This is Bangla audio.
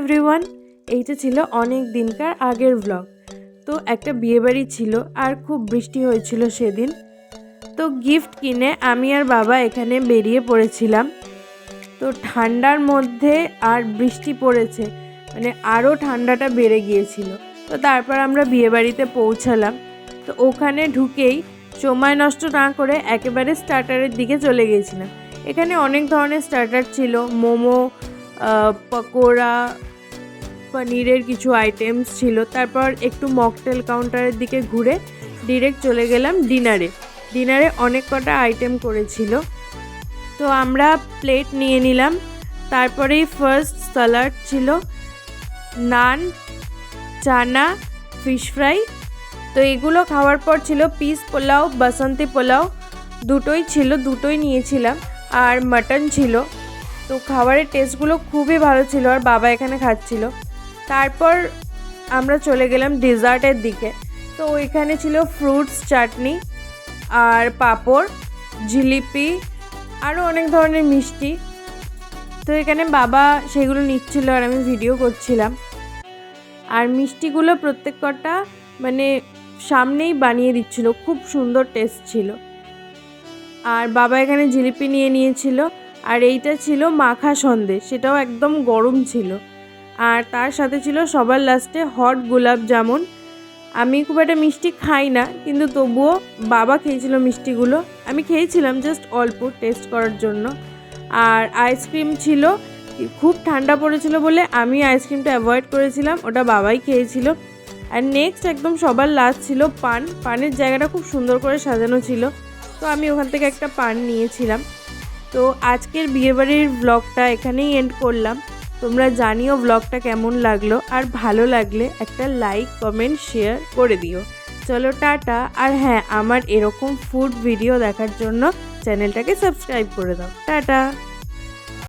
এভরিওয়ান, এইটা ছিল অনেক দিনকার আগের ব্লগ তো একটা বিয়েবাড়ি ছিল আর খুব বৃষ্টি হয়েছিল সেদিন। তো গিফট কিনে আমি আর বাবা এখানে বেরিয়ে পড়েছিলাম। তো ঠান্ডার মধ্যে আর বৃষ্টি পড়েছে মানে আরও ঠান্ডাটা বেড়ে গিয়েছিল। তো তারপর আমরা বিয়েবাড়িতে পৌঁছালাম। তো ওখানে ঢুকেই সময় নষ্ট না করে একেবারে স্টার্টারের দিকে চলে গিয়েছিলাম। এখানে অনেক ধরনের স্টার্টার ছিল, মোমো পকোড়া, পনিরের কিছু আইটেমস ছিল। তারপর একটু মকটেল কাউন্টারের দিকে ঘুরে ডিরেক্ট চলে গেলাম ডিনারে ডিনারে অনেক কটা আইটেম করেছিল। তো আমরা প্লেট নিয়ে নিলাম। তারপরেই ফার্স্ট স্যালাড ছিল। নান চানা ফিশ ফ্রাই তো এগুলো খাওয়ার পর ছিল পিস পোলাও, বাসন্তী পোলাও। দুটোই ছিল, দুটোই নিয়েছিলাম। আর মাটন ছিল। তো খাবারের টেস্টগুলো খুবই ভালো ছিল আর বাবা এখানে খাচ্ছিল। তারপর আমরা চলে গেলাম ডেজার্টের দিকে। তো ওইখানে ছিল ফ্রুটস চাটনি আর পাঁপড়, জিলিপি আরও অনেক ধরনের মিষ্টি। তো এখানে বাবা সেগুলো নিচ্ছিল আর আমি ভিডিও করছিলাম। আর মিষ্টিগুলো প্রত্যেক কটা মানে সামনেই বানিয়ে দিচ্ছিল। খুব সুন্দর টেস্ট ছিল। আর বাবা এখানে জিলিপি নিয়ে নিয়েছিল। আর এইটা ছিল মাখা সন্দেশ, সেটাও একদম গরম ছিল। আর তার সাথে ছিল সবার লাস্টে হট গোলাপ জামুন আমি খুব একটা মিষ্টি খাই না, কিন্তু তবুও বাবা খেয়েছিল মিষ্টিগুলো। আমি খেয়েছিলাম জাস্ট অল্প টেস্ট করার জন্য। আর আইসক্রিম ছিল, খুব ঠান্ডা পড়েছিল বলে আমি আইসক্রিমটা অ্যাভয়েড করেছিলাম, ওটা বাবাই খেয়েছিল। আর নেক্সট একদম সবার লাস্ট ছিল পান। পানের জায়গাটা খুব সুন্দর করে সাজানো ছিল। তো আমি ওখান থেকে একটা পান নিয়েছিলাম। তো আজকের বিয়েবাড়ির ব্লগটা এখানেই এন্ড করলাম। তোমরা জানিও ব্লগটা কেমন লাগল, আর ভালো লাগলে একটা লাইক কমেন্ট শেয়ার করে দিও। চলো টাটা, আর হ্যাঁ আমার এরকম ফুড ভিডিও দেখার জন্য চ্যানেলটাকে সাবস্ক্রাইব করে দাও। টাটা!